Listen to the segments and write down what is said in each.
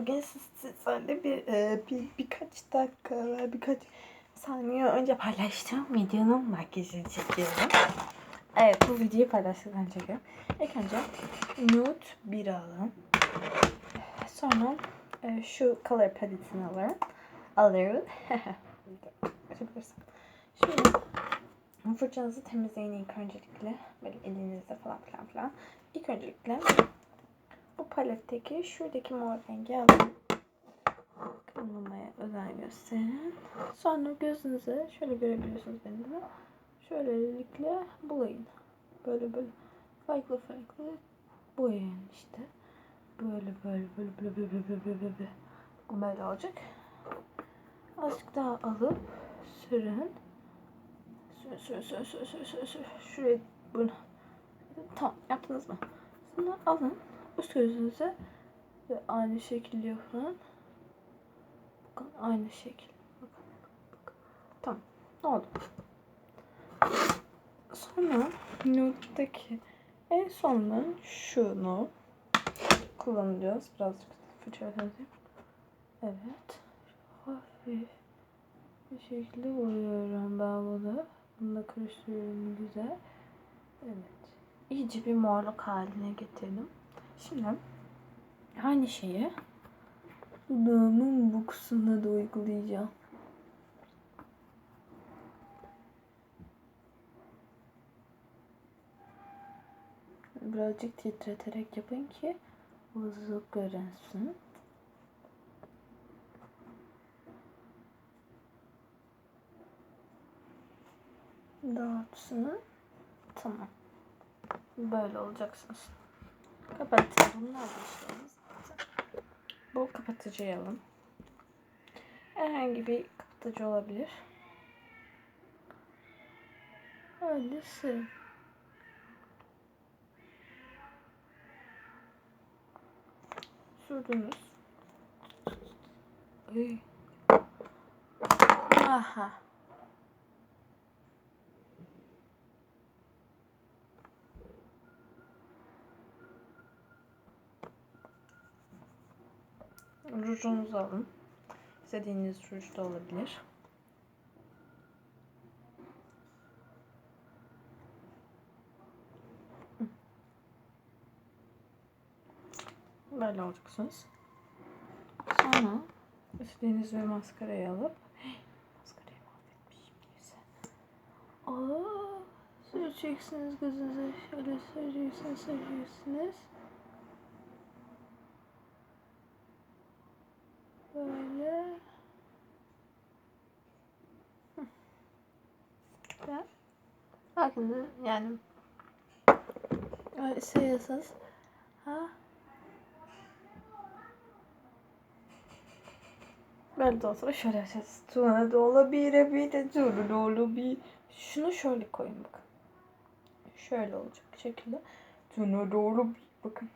bugün siz, sizlerle bir, e, bir birkaç dakika birkaç saniye önce paylaştığım videonun makyajını çekiyorum. Evet bu videoyu paylaştıktan çekiyorum. İlk önce nude bir alın. Sonra e, şu color paletini alırım. Alırım. Şimdi fırçanızı temizleyin ilk öncelikle. Böyle elinizde falan filan filan. İlk öncelikle paletteki şuradaki mor rengi alın. Kullanmaya özen gösterin. Sonra gözünüze şöyle görebiliyorsunuz beni mi? Şöylelikle bulayın. Böyle böyle farklı farklı boyayın işte. Böyle böyle böyle böyle böyle böyle böyle böyle. Bu böyle olacak. Azıcık daha alıp sürün. Sür sür sür sür sür sür sür. Şuraya bunu. Tamam yaptınız mı? Sonra alın üst gözünüze ve aynı şekil yapın. Bakın aynı şekil. Bakın, bakın. Tamam. Ne oldu? Sonra nude'daki en sonunda şunu kullanacağız. Birazcık fırça Evet. Hafif bir şekilde vuruyorum ben bunu. Bunu da karıştırıyorum güzel. Evet. İyice bir morluk haline getirdim. Şimdi aynı şeyi dudağımın bu kısmına da uygulayacağım. Birazcık titreterek yapın ki hızlı görünsün. Dağıtsın. Tamam. Böyle olacaksınız. Kapatın. Bunlar da işlerimiz zaten. Bu kapatıcıyı alın. Herhangi bir kapatıcı olabilir. Öyle sığ. Sürdünüz. Aha. Rujunuzu alın. İstediğiniz ruj da olabilir. Böyle olacaksınız. Sonra istediğiniz bir maskarayı alıp maskarayı mahvetmişim neyse. Aa, süreceksiniz gözünüze şöyle süreceksiniz süreceksiniz. Böyle. Hı. Ve bakın yani seviyorsanız ha Böyle de olsa şöyle yapacağız. Tuna dolu bir bir de dolu bir. Şunu şöyle koyun bakın. Şöyle olacak şekilde. Tuna dolu bir bakın.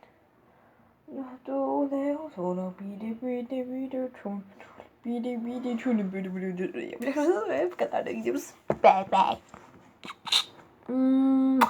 Dolu sonra bir de bir de bir de tuna bir de bir de tuna böyle böyle yapıyoruz ve bu kadar da gidiyoruz. Bye bye. 嗯